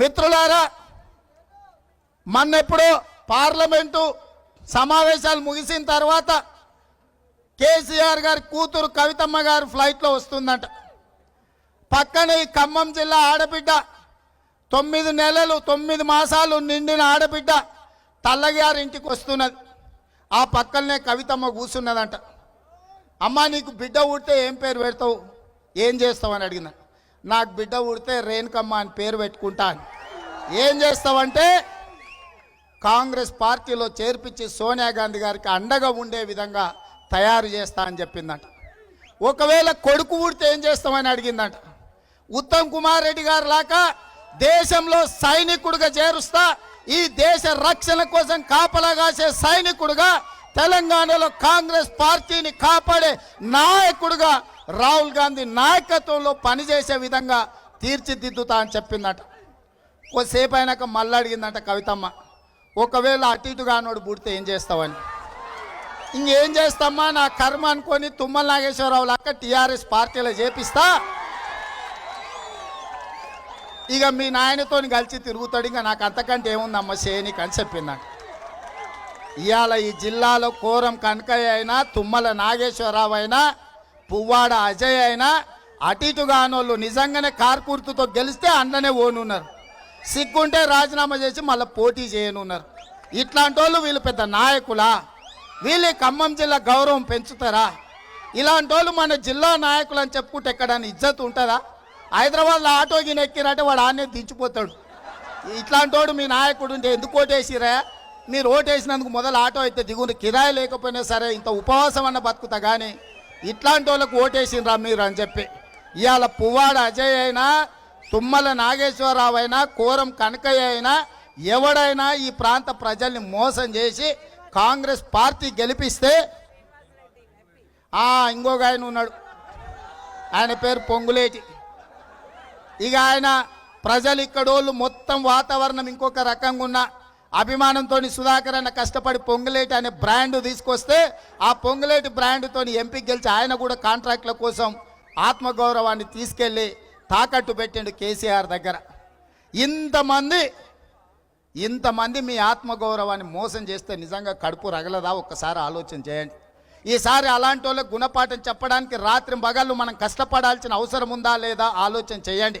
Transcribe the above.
మిత్రులారా మొన్నెప్పుడు పార్లమెంటు సమావేశాలు ముగిసిన తర్వాత కేసీఆర్ గారి కూతురు కవితమ్మ గారు ఫ్లైట్లో వస్తుందంట. పక్కన ఈ ఖమ్మం జిల్లా ఆడబిడ్డ తొమ్మిది నెలలు తొమ్మిది మాసాలు నిండిన ఆడబిడ్డ తల్లగారి ఇంటికి వస్తున్నది. ఆ పక్కనే కవితమ్మ కూర్చున్నదంట అమ్మ నీకు బిడ్డ ఉడితే ఏం పేరు పెడతావు? ఏం చేస్తావు అని అడిగిన నాకు బిడ్డ ఉడితే రేణుకమ్మ అని పేరు పెట్టుకుంటాను. ఏం చేస్తావంటే కాంగ్రెస్ పార్టీలో చేర్పించి సోనియా గాంధీ గారికి అండగా ఉండే విధంగా తయారు చేస్తా అని చెప్పిందంట. ఒకవేళ కొడుకు ఉడితే ఏం చేస్తామని అడిగిందంట. ఉత్తమ్ కుమార్ రెడ్డి గారు లాగా దేశంలో సైనికుడిగా చేరుస్తా ఈ దేశ రక్షణ కోసం కాపలా కాసే సైనికుడుగా తెలంగాణలో కాంగ్రెస్ పార్టీని కాపాడే నాయకుడుగా రాహుల్ గాంధీ నాయకత్వంలో పనిచేసే విధంగా తీర్చిదిద్దుతా అని చెప్పిందట. కొద్దిసేపు అయినాక మళ్ళీ అడిగిందంట కవితమ్మ. ఒకవేళ అటు ఇటు కానోడు పుడితే ఏం చేస్తావని. ఇంకేం చేస్తామా నా కర్మ అనుకొని తుమ్మల నాగేశ్వరరావు లాక్క టీఆర్ఎస్ పార్టీలో చేపిస్తా. ఇక మీ నాయనతో కలిసి తిరుగుతాడు ఇంకా నాకు అంతకంటే ఏముందమ్మ చేయనికి అని చెప్పిందంట. ఇవాళ ఈ జిల్లాలో కోరం కనకయ్య అయినా తుమ్మల నాగేశ్వరరావు అయినా పువ్వాడ అజయ్ అయినా అటు కానోళ్ళు నిజంగానే కార్కూర్తుతో గెలిస్తే అండనే ఓనున్నారు. సిగ్గుంటే రాజీనామా చేసి మళ్ళీ పోటీ చేయనున్నారు. ఇట్లాంటి వాళ్ళు వీళ్ళు పెద్ద నాయకులా? వీళ్ళు ఖమ్మం జిల్లా గౌరవం పెంచుతారా? ఇలాంటి వాళ్ళు మన జిల్లా నాయకులు అని చెప్పుకుంటే ఎక్కడైనా ఇజ్జత్ ఉంటుందా? హైదరాబాద్లో ఆటో గిన ఎక్కిరంటే వాడు ఆనే దించిపోతాడు. ఇట్లాంటి వాడు మీ నాయకుడు ఉంటే ఎందుకు ఓటేసిరా మీరు ఓటేసినందుకు మొదలు ఆటో అయితే దిగుని కిరాయి లేకపోయినా సరే ఇంత ఉపవాసం అన్న బతుకుతా కానీ ఇట్లాంటి వాళ్ళకు ఓటేసినరా మీరు అని చెప్పి. ఇవాళ పువ్వాడ అజయ్ అయినా తుమ్మల నాగేశ్వరరావు అయినా కోరం కనకయ్య అయినా ఎవడైనా ఈ ప్రాంత ప్రజల్ని మోసం చేసి కాంగ్రెస్ పార్టీ గెలిపిస్తే ఆ, ఇంకొక ఆయన ఉన్నాడు. ఆయన పేరు పొంగులేటి. ఇక ఆయన ప్రజలు ఇక్కడోళ్ళు మొత్తం వాతావరణం ఇంకొక రకంగా ఉన్న. అభిమానంతో సుధాకర్ అన్న కష్టపడి పొంగులేటి అనే బ్రాండ్ తీసుకొస్తే ఆ పొంగులేటి బ్రాండ్తో ఎంపీ గెలిచి ఆయన కూడా కాంట్రాక్ట్ల కోసం ఆత్మగౌరవాన్ని తీసుకెళ్ళి తాకట్టు పెట్టిండు కేసీఆర్ దగ్గర. ఇంతమంది ఇంతమంది మీ ఆత్మగౌరవాన్ని మోసం చేస్తే నిజంగా కడుపు రగలదా? ఒక్కసారి ఆలోచన చేయండి. ఈసారి అలాంటి వాళ్ళకి గుణపాఠం చెప్పడానికి రాత్రి పగళ్ళు మనం కష్టపడాల్సిన అవసరం ఉందా లేదా ఆలోచన చేయండి.